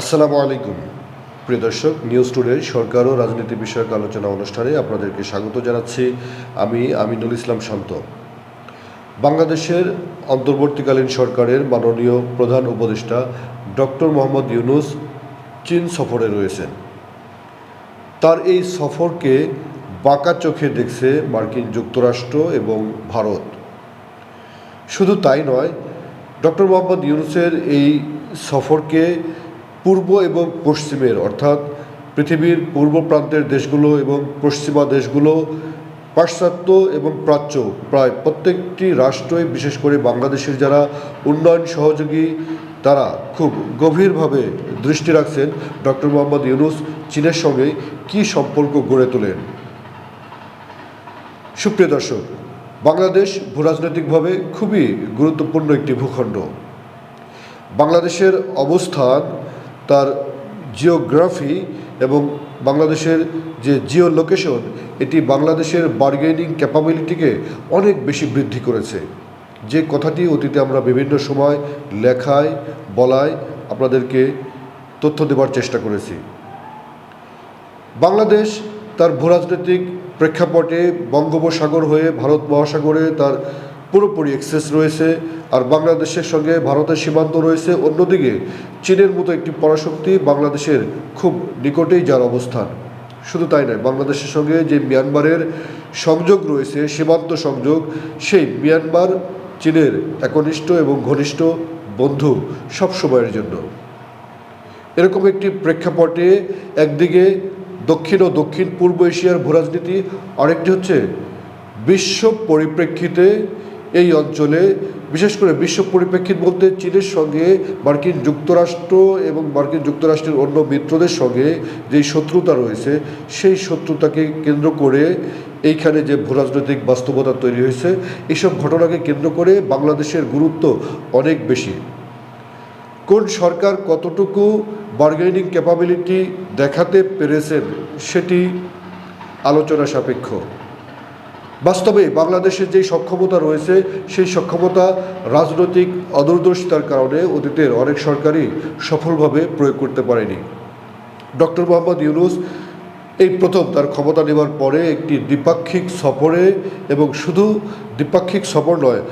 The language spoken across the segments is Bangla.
আসসালামু আলাইকুম। প্রিয় দর্শক, নিউজ টুডে সরকার ও রাজনীতি বিষয়ক আলোচনা অনুষ্ঠানে আপনাদেরকে স্বাগত জানাচ্ছি। আমি আমিনুল ইসলাম শান্ত। বাংলাদেশের অন্তর্বর্তীকালীন সরকারের মাননীয় প্রধান উপদেষ্টা ডক্টর মোহাম্মদ ইউনুস চীন সফরে রয়েছেন। তার এই সফরকে বাঁকা চোখে দেখছে মার্কিন যুক্তরাষ্ট্র এবং ভারত। শুধু তাই নয়, ডক্টর মোহাম্মদ ইউনুসের এই সফরকে পূর্ব এবং পশ্চিমের, অর্থাৎ পৃথিবীর পূর্ব প্রান্তের দেশগুলো এবং পশ্চিমা দেশগুলো পাশ্চাত্য এবং প্রাচ্য, প্রায় প্রত্যেকটি রাষ্ট্রই, বিশেষ করে বাংলাদেশের যারা উন্নয়ন সহযোগী, তারা খুব গভীরভাবে দৃষ্টি রাখছেন ডক্টর মোহাম্মদ ইউনুস চীনের সঙ্গে কী সম্পর্ক গড়ে তোলেন। সুপ্রিয় দর্শক, বাংলাদেশ ভূরাজনৈতিকভাবে খুবই গুরুত্বপূর্ণ একটি ভূখণ্ড। বাংলাদেশের অবস্থান তার জিওগ্রাফি এবং বাংলাদেশের যে জিও লোকেশন এটি বাংলাদেশের বার্গেনিং ক্যাপাবিলিটিকে অনেক বেশি বৃদ্ধি করেছে। যে কথাটি অতীতে আমরা বিভিন্ন সময় লেখায়, বলায় আপনাদেরকে তথ্য দেওয়ার চেষ্টা করেছি। বাংলাদেশ তার ভূরাজনৈতিক প্রেক্ষাপটে বঙ্গোপসাগর হয়ে ভারত মহাসাগরে তার পুরোপুরি অ্যাক্সেস রয়েছে আর বাংলাদেশের সঙ্গে ভারতের সীমান্ত রয়েছে। অন্যদিকে, চীনের মতো একটি পরাশক্তি বাংলাদেশের খুব নিকটেই যার অবস্থান। শুধু তাই নয়, বাংলাদেশের সঙ্গে যে মিয়ানমারের সংযোগ রয়েছে, সীমান্ত সংযোগ, সেই মিয়ানমার, চীনের একনিষ্ঠ এবং ঘনিষ্ঠ বন্ধু সব সময়ের জন্য। এরকম একটি প্রেক্ষাপটে একদিকে দক্ষিণ ও দক্ষিণ পূর্ব এশিয়ার ভূরাজনীতি, আরেকটি হচ্ছে বিশ্ব পরিপ্রেক্ষিতে এই অঞ্চলে, বিশেষ করে বিশ্ব পরিপ্রেক্ষিত বলতে চীনের সঙ্গে, মার্কিন যুক্তরাষ্ট্র এবং মার্কিন যুক্তরাষ্ট্রের অন্য মিত্রদের সঙ্গে যেই শত্রুতা রয়েছে, সেই শত্রুতাকে কেন্দ্র করে এইখানে যে ভূরাজনৈতিক বাস্তবতা তৈরি হয়েছে এইসব ঘটনাকে কেন্দ্র করে বাংলাদেশের গুরুত্ব অনেক বেশি। কোন সরকার কতটুকু বার্গেনিং ক্যাপাবিলিটি দেখাতে পেরেছেন, সেটি আলোচনা সাপেক্ষ। বাস্তবে বাংলাদেশের যে সক্ষমতা রয়েছে, সেই সক্ষমতা রাজনৈতিক অদূরদর্শিতার কারণে অতীতের অনেক সরকারই সফলভাবে প্রয়োগ করতে পারেনি। ডক্টর মোহাম্মদ ইউনুস এই প্রথম তার ক্ষমতা নেওয়ার পরে একটি দ্বিপাক্ষিক সফরে এবং শুধু দ্বিপাক্ষিক সফর নয়,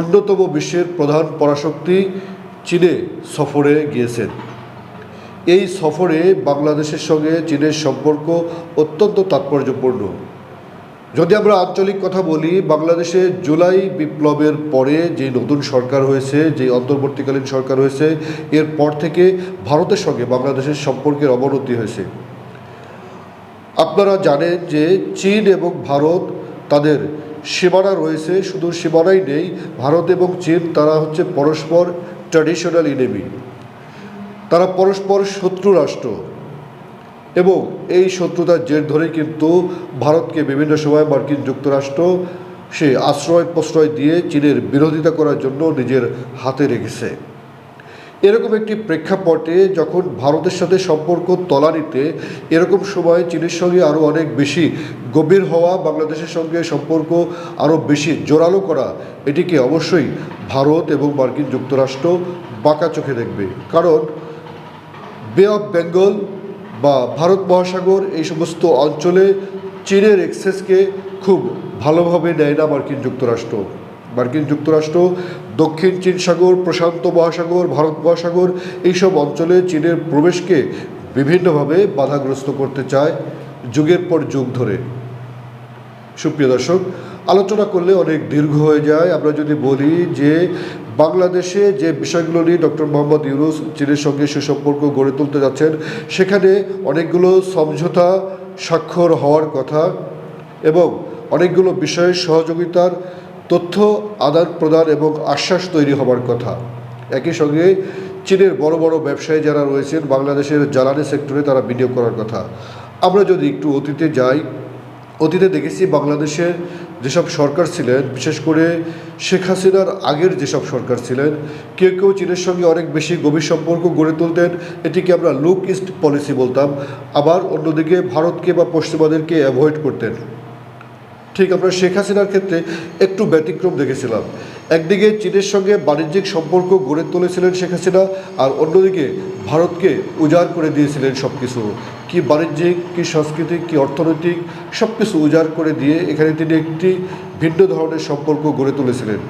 অন্যতম বিশ্বের প্রধান পরাশক্তি চীনে সফরে গিয়েছেন। এই সফরে বাংলাদেশের সঙ্গে চীনের সম্পর্ক অত্যন্ত তাৎপর্যপূর্ণ। যদি আমরা আঞ্চলিক কথা বলি, বাংলাদেশে জুলাই বিপ্লবের পরে যে নতুন সরকার হয়েছে, যে অন্তর্বর্তীকালীন সরকার হয়েছে, এর পর থেকে ভারতের সঙ্গে বাংলাদেশের সম্পর্কের অবনতি হয়েছে। আপনারা জানেন যে চীন এবং ভারত তাদের সীমানা রয়েছে, শুধু সীমানাই নেই, ভারত এবং চীন তারা হচ্ছে পরস্পর ট্র্যাডিশনাল ইনেমি তারা পরস্পর শত্রু রাষ্ট্র। এবং এই শত্রুতার জের ধরে কিন্তু ভারতকে বিভিন্ন সময় মার্কিন যুক্তরাষ্ট্র সে আশ্রয় প্রশ্রয় দিয়ে চীনের বিরোধিতা করার জন্য নিজের হাতে রেখেছে। এরকম একটি প্রেক্ষাপটে যখন ভারতের সাথে সম্পর্ক তলানিতে, এরকম সময় চীনের সঙ্গে আরও অনেক বেশি গভীর হওয়া, বাংলাদেশের সঙ্গে সম্পর্ক আরও বেশি জোরালো করা, এটিকে অবশ্যই ভারত এবং মার্কিন যুক্তরাষ্ট্র বাঁকা চোখে দেখবে। কারণ বে অফ বেঙ্গল বা ভারত মহাসাগর এই সমস্ত অঞ্চলে চীনের এক্সেসকে খুব ভালোভাবে নেয় না মার্কিন যুক্তরাষ্ট্র। মার্কিন যুক্তরাষ্ট্র, দক্ষিণ চীন সাগর, প্রশান্ত মহাসাগর, ভারত মহাসাগর এইসব অঞ্চলে চীনের প্রবেশকে বিভিন্নভাবে বাধাগ্রস্ত করতে চায় যুগের পর যুগ ধরে। সুপ্রিয় দর্শক আলোচনা করলে অনেক দীর্ঘ হয়ে যায়। আমরা যদি বলি যে বাংলাদেশে যে বিষয়গুলো নিয়ে ডক্টর মোহাম্মদ ইউনুস চীনের সঙ্গে সুসম্পর্ক গড়ে তুলতে যাচ্ছেন, সেখানে অনেকগুলো সমঝোতা স্বাক্ষর হওয়ার কথা এবং অনেকগুলো বিষয়ে সহযোগিতার তথ্য আদান প্রদান এবং আশ্বাস তৈরি হওয়ার কথা। একই সঙ্গে চীনের বড় বড় ব্যবসায়ী যারা রয়েছেন, বাংলাদেশের জ্বালানি সেক্টরে তারা বিনিয়োগ করার কথা। আমরা যদি একটু অতীতে যাই, অতীতে দেখেছি বাংলাদেশের যেসব সরকার ছিলেন, বিশেষ করে শেখ হাসিনার আগের যেসব সরকার ছিলেন, কেউ কেউ চীনের সঙ্গে অনেক বেশি গভীর সম্পর্ক গড়ে তুলতেন, এটিকে আমরা লুক ইস্ট পলিসি বলতাম। আবার অন্যদিকে ভারতকে বা পশ্চিমাদেরকে অ্যাভয়েড করতেন। ঠিক আমরা শেখ হাসিনার ক্ষেত্রে একটু ব্যতিক্রম দেখেছিলাম। একদিকে চীনের সঙ্গে বাণিজ্যিক সম্পর্ক গড়ে তুলেছিলেন শেখ হাসিনা, আর অন্যদিকে ভারতকে উজাড় করে দিয়েছিলেন সব কিছু কি বাণিজ্যিক, কি সাংস্কৃতিক, কি অর্থনৈতিক সব কিছু উজাড় করে দিয়ে এখানে তিনি একটি ভিন্ন ধরনের সম্পর্ক গড়ে তুলেছিলেন।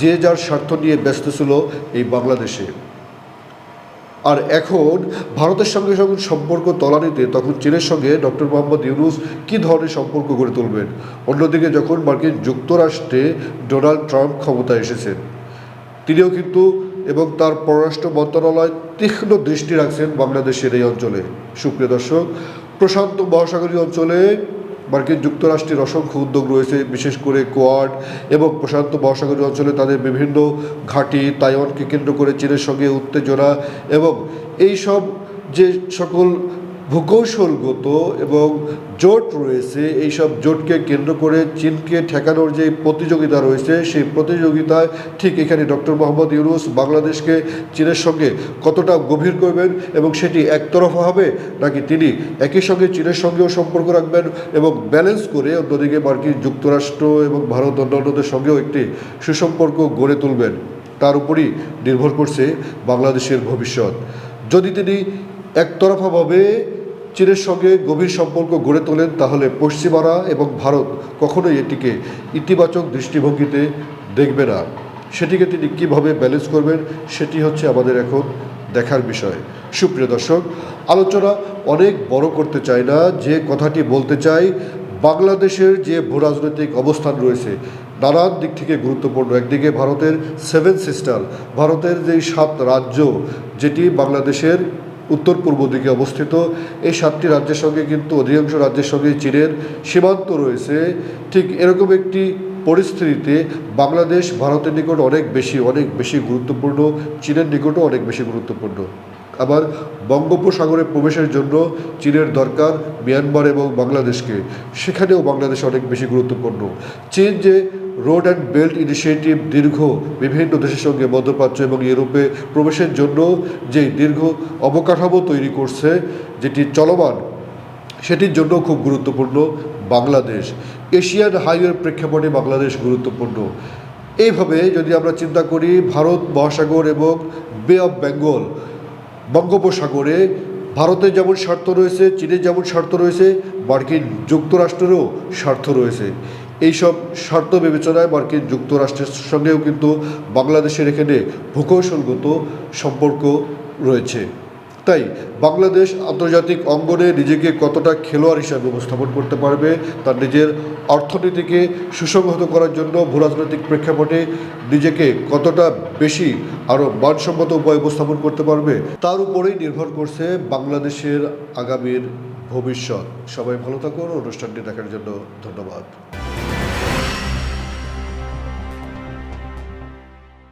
যে যার স্বার্থ নিয়ে ব্যস্ত ছিল এই বাংলাদেশে। আর এখন ভারতের সঙ্গে যখন সম্পর্ক তলানিতে, তখন চীনের সঙ্গে ডক্টর মোহাম্মদ ইউনুস কী ধরনের সম্পর্ক গড়ে তুলবেন? অন্যদিকে যখন মার্কিন যুক্তরাষ্ট্রে ডোনাল্ড ট্রাম্প ক্ষমতায় এসেছেন, তিনিও কিন্তু এবং তার পররাষ্ট্র মন্ত্রণালয় তীক্ষ্ণ দৃষ্টি রাখছেন বাংলাদেশের এই অঞ্চলে। সুপ্রিয় দর্শক, প্রশান্ত মহাসাগরীয় অঞ্চলে মার্কিন যুক্তরাষ্ট্রের অসংখ্য উদ্যোগ রয়েছে, বিশেষ করে কোয়াড এবং প্রশান্ত মহাসাগরীয় অঞ্চলে তাদের বিভিন্ন ঘাঁটি, তাইওয়ানকে কেন্দ্র করে চীনের সঙ্গে উত্তেজনা এবং এই সব যে সকল ভূকৌশলগত এবং জোট রয়েছে এই সব জোটকে কেন্দ্র করে চীনকে ঠেকানোর যে প্রতিযোগিতা রয়েছে, সেই প্রতিযোগিতায় ঠিক এখানে ডক্টর মোহাম্মদ ইউনুস বাংলাদেশকে চীনের সঙ্গে কতটা গভীর করবেন এবং সেটি একতরফা হবে, নাকি তিনি একই সঙ্গে চীনের সঙ্গেও সম্পর্ক রাখবেন এবং ব্যালেন্স করে অন্যদিকে মার্কিন যুক্তরাষ্ট্র এবং ভারত অন্যান্যদের সঙ্গেও একটি সুসম্পর্ক গড়ে তুলবেন? তার উপরই নির্ভর করছে বাংলাদেশের ভবিষ্যৎ। যদি তিনি একতরফাভাবে চীনের সঙ্গে গভীর সম্পর্ক গড়ে তোলেন, তাহলে পশ্চিমারা এবং ভারত কখনোই এটিকে ইতিবাচক দৃষ্টিভঙ্গিতে দেখবে না। সেটিকে তিনি কীভাবে ব্যালেন্স করবেন, সেটি হচ্ছে আমাদের এখন দেখার বিষয়। সুপ্রিয় দর্শক, আলোচনা অনেক বড় করতে চাই না, যে কথাটি বলতে চাই, বাংলাদেশের যে ভূরাজনৈতিক অবস্থান রয়েছে, নানান দিক থেকে গুরুত্বপূর্ণ। একদিকে ভারতের সেভেন সিস্টার ভারতের যেই সাত রাজ্য, যেটি বাংলাদেশের উত্তর পূর্ব দিকে অবস্থিত। এই সাতটি রাজ্যের সঙ্গে কিন্তু অধিকাংশ রাজ্যের সঙ্গে চীনের সীমান্ত রয়েছে। ঠিক এরকম একটি পরিস্থিতিতে বাংলাদেশ ভারতের নিকট অনেক বেশি অনেক বেশি গুরুত্বপূর্ণ, চীনের নিকটও অনেক বেশি গুরুত্বপূর্ণ। আবার বঙ্গোপসাগরে প্রবেশের জন্য চীনের দরকার মিয়ানমার এবং বাংলাদেশকে। সেখানেও বাংলাদেশ অনেক বেশি গুরুত্বপূর্ণ। চীন যে রোড অ্যান্ড বেল্ট ইনিশিয়েটিভ দীর্ঘ বিভিন্ন দেশের সঙ্গে মধ্যপ্রাচ্য এবং ইউরোপে প্রবেশের জন্য যে দীর্ঘ অবকাঠামো তৈরি করছে, যেটি চলমান, সেটির জন্য খুব গুরুত্বপূর্ণ বাংলাদেশ। এশিয়ান হাইওয়ের প্রেক্ষাপটে বাংলাদেশ গুরুত্বপূর্ণ। এইভাবে যদি আমরা চিন্তা করি, ভারত মহাসাগর এবং বে অফ বেঙ্গল বঙ্গোপসাগরে ভারতের যেমন স্বার্থ রয়েছে চীনের যেমন স্বার্থ রয়েছে, মার্কিন যুক্তরাষ্ট্রেরও স্বার্থ রয়েছে। এইসব স্বার্থ বিবেচনায় মার্কিন যুক্তরাষ্ট্রের সঙ্গেও কিন্তু বাংলাদেশের এখানে ভূকৌশলগত সম্পর্ক রয়েছে। তাই বাংলাদেশ আন্তর্জাতিক অঙ্গনে নিজেকে কতটা খেলোয়াড় হিসাবে উপস্থাপন করতে পারবে, তার নিজের অর্থনীতিকে সুসংহত করার জন্য ভূরাজনৈতিক প্রেক্ষাপটে নিজেকে কতটা বেশি আরও মানসম্মত উপায় উপস্থাপন করতে পারবে, তার উপরেই নির্ভর করছে বাংলাদেশের আগামীর ভবিষ্যৎ। সবাই ভালো থাকুন, অনুষ্ঠানটি দেখার জন্য ধন্যবাদ।